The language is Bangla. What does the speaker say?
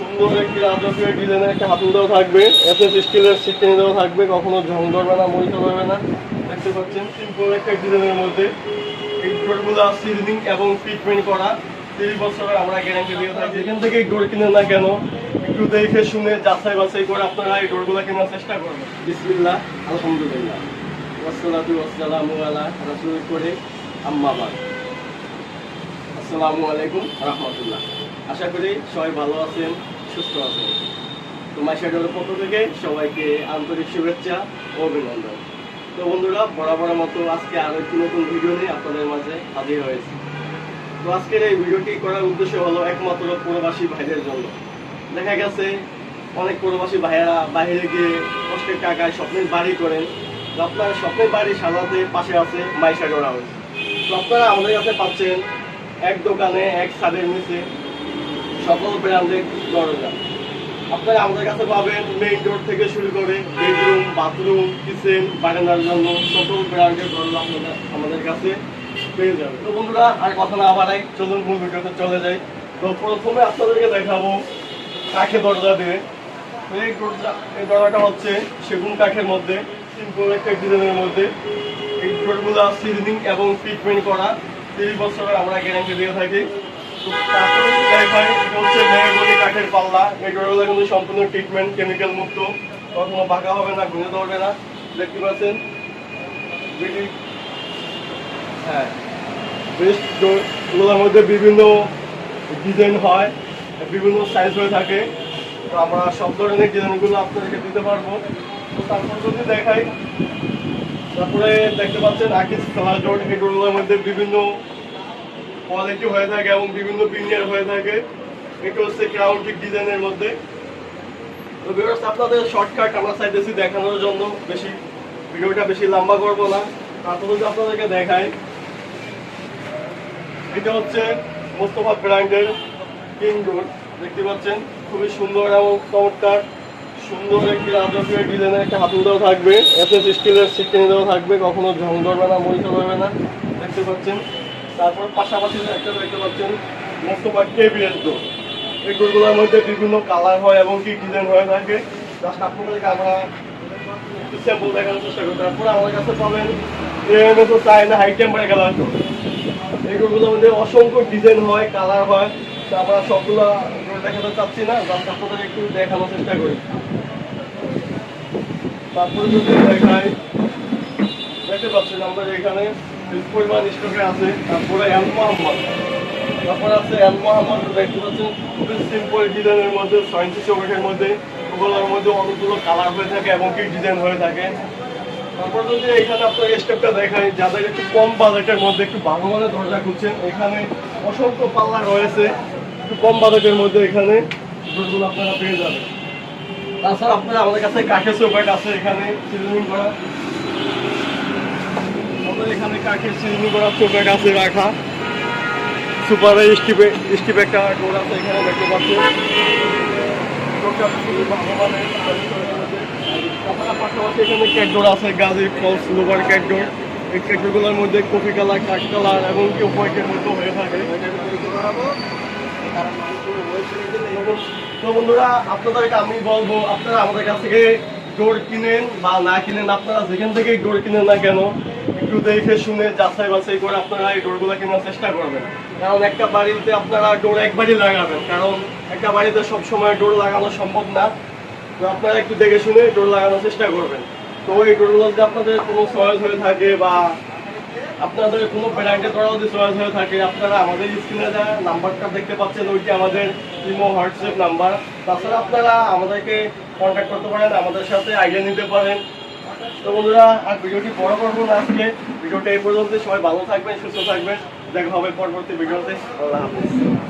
সুন্দর একটি রাজকীয় ডিজাইনের একটা হাতুল দেওয়া থাকবে। এসএস স্টিলের থাকবে, কখনো ঝং ধরবে না, মরিচা ধরবে না। দেখতে পাচ্ছেন সিম্পল একটা ডিজাইনের মধ্যে এই ডোরগুলো সিজনিং এবং ফিটমেন্ট করা। তিরিশ আমরা গ্যারান্টি দিয়ে থাকি। থেকে ডোর কিনে না কেন, একটু দেখে শুনে বাছাই করে আপনারা এই ডোরগুলো কেনার চেষ্টা করবেন। আলহামদুলিল্লাহ। করে আসসালামু আলাইকুম রহমতুল্লাহ। আশা করি সবাই ভালো আছেন, সুস্থ আছেন। তো মাইশাডের পক্ষ থেকে সবাইকে আন্তরিক শুভেচ্ছা ও অভিনন্দন। তো বন্ধুরা বরাবর মতো আজকে আরও একটি নতুন ভিডিও নিয়ে আপনাদের মাঝে হাজির হয়েছে। তো আজকের এই ভিডিওটি করার উদ্দেশ্য হলো একমাত্র প্রবাসী ভাইদের জন্য। দেখা গেছে, অনেক প্রবাসী ভাইয়েরা বাইরে গিয়ে কষ্টের টাকায় স্বপ্নের বাড়ি করেন। তো আপনার স্বপ্নের বাড়ি সাজাতে পাশে আছে মাইশাডোর হাউস। তো আপনারা আমাদের কাছে পাচ্ছেন এক দোকানে এক ছাদের নিচে সকল ব্র্যান্ডের দরজা। আপনারা আমাদের কাছে পাবেন মেইন ডোর থেকে শুরু করে বেডরুম বাথরুম কিচেন বারান্দার জন্য সকল ব্র্যান্ডের দরজা আপনারা আমাদের কাছে পেয়ে যাবেন। তো বন্ধুরা, আর কথা না বাড়াই, চলুন মূল ভিডিওতে চলে যাই। তো প্রথমে আপনাদেরকে দেখাবো কাঠে দরজা দিয়ে। এই দরজা, এই দরজাটা হচ্ছে সেগুন কাঠের মধ্যে সিম্পল একটা ডিজাইনের মধ্যে। এই ডোরগুলো সিজনিং এবং ফিটমেন্ট করা। তিরিশ বছরের আমরা গ্যারান্টি দিয়ে থাকি। এটা হচ্ছে মেহগনি কাঠের পাল্লা এই ডোরগুলো কিন্তু সম্পূর্ণ ট্রিটমেন্ট কেমিক্যাল মুক্ত কখনো বাঁকা হবে না ঘুরে ধরবে না দেখতে পাচ্ছেন হ্যাঁ ডোরগুলোর মধ্যে বিভিন্ন ডিজাইন হয় বিভিন্ন সাইজ হয়ে থাকে তো আমরা সব ধরনের ডিজাইনগুলো আপনাদেরকে দিতে পারব তো তারপর যদি দেখাই তারপরে দেখতে পাচ্ছেন আকিস কালার এই ডোরগুলোর মধ্যে বিভিন্ন কোয়ালিটি হয়ে থাকে এবং বিভিন্ন বিনিয়ার হয়ে থাকে। এটা হচ্ছে ক্রাউন্টিক ডিজাইনের মধ্যে। তো ভিউয়ার্স আপনাদের শর্টকাট আমরা চাইতেছি দেখানোর জন্য। বেশি, ভিডিওটা বেশি লম্বা করব না। তারপর যদি আপনাদেরকে দেখাই, এটা হচ্ছে মোস্তফা ব্র্যান্ডের কিং ডোর দেখতে পাচ্ছেন, খুবই সুন্দর এবং চমৎকার। সুন্দর একটি রাজকীয় ডিজাইনের একটা হাতুল দেওয়া থাকবে। এসএস স্টিলের সিস্টেম দেওয়া থাকবে। কখনো ঝং ধরবে না মরিচা ধরবে না। দেখতে পাচ্ছেন তারপর পাশাপাশি একটা দেখতে পাচ্ছেন মোস্তফা কেবিএস ডোর এই ডোরগুলোর মধ্যে বিভিন্ন কালার হয় এবং কি ডিজাইন হয়ে থাকে। জাস্ট আপনাদেরকে আমরা চেষ্টা করি। তারপরে আমাদের কাছে পাবেন এমএসও চায়না হাই টেম্পারে কালার ডোর এগুলোর মধ্যে অসংখ্য ডিজাইন হয় কালার হয়। তো আমরা সবগুলো দেখাতে চাচ্ছি না জাস্ট আপনাদের একটু দেখানোর চেষ্টা করি। তারপরে যদি দেখাই, দেখতে পাচ্ছেন আমাদের এখানে পরিমাণ স্টকে আছে, তারপরে এল মোহাম্মদ। তারপরে আছে এল মোহাম্মদ দেখতে পাচ্ছেন খুবই সিম্পল ডিজাইনের মধ্যে সয়েন্সি চৌকাঠের মধ্যে ওগুলোর মধ্যে অনেকগুলো কালার হয়ে থাকে এবং কি ডিজাইন হয়ে থাকে। তারপর যদি এখানে আপনার স্টেপটা দেখাই, যাদের একটু কম বাজেটের মধ্যে, একটু ভালো মানের দরজা খুঁজছেন এখানে অসংখ্য পাল্লা রয়েছে। একটু কম বাজেটের মধ্যে এখানে ডোরগুলো আপনারা পেয়ে যাবেন। তাছাড়া আপনারা আমাদের কাছে কাঠের চৌকাট আছে এখানে সিজনিং করা। এখানে কাঠের সিজনিং করা চৌকাট আছে রাখা। সুপার স্টিপে স্টিপ একটা ডোর আছে, এখানে দেখতে ভালো মানের তাছাড়া পাশাপাশি ক্যাটডোর আছে, গাজি ফলস লোভার ক্যাটডোর এই ক্যাটডোরগুলোর মধ্যে কফি কালার কাঠ কালার এবং কি হোয়াইটের মধ্যে হয়ে থাকে। আপনাদেরকে আমি বলব, আপনারা আমাদের কাছ থেকে ডোর কিনেন বা না কিনেন, আপনারা যেখান থেকেই ডোর কিনেন না কেন একটু দেখে শুনে যাচাই বাছাই করে আপনারা এই ডোরগুলো কেনার চেষ্টা করবেন। কারণ একটা বাড়িতে আপনারা ডোর একবারই লাগাবেন। কারণ একটা বাড়িতে সব সময় ডোর লাগানো সম্ভব না। তো আপনারা একটু দেখে শুনে ডোর লাগানোর চেষ্টা করবেন। তো এই ডোরগুলো যদি আপনাদের কোনো চয়েস হয়ে থাকে বা আপনাদের কোনো ব্র্যান্ডের দ্বারা যদি চয়েস হয়ে থাকে, আপনারা আমাদের স্ক্রিনে যা নাম্বারটা দেখতে পাচ্ছেন, ওইটি আমাদের ইমো, হোয়াটসঅ্যাপ নাম্বার। তাছাড়া আপনারা আমাদেরকে কন্ট্যাক্ট করতে পারেন, আমাদের সাথে আইডিয়া নিতে পারেন। তো বন্ধুরা আর ভিডিওটি বড় করব আজকে। ভিডিওটা এই পর্যন্ত সবাই ভালো থাকবেন, সুস্থ থাকবেন। দেখা হবে পরবর্তী ভিডিওতে। আল্লাহ হাফিজ।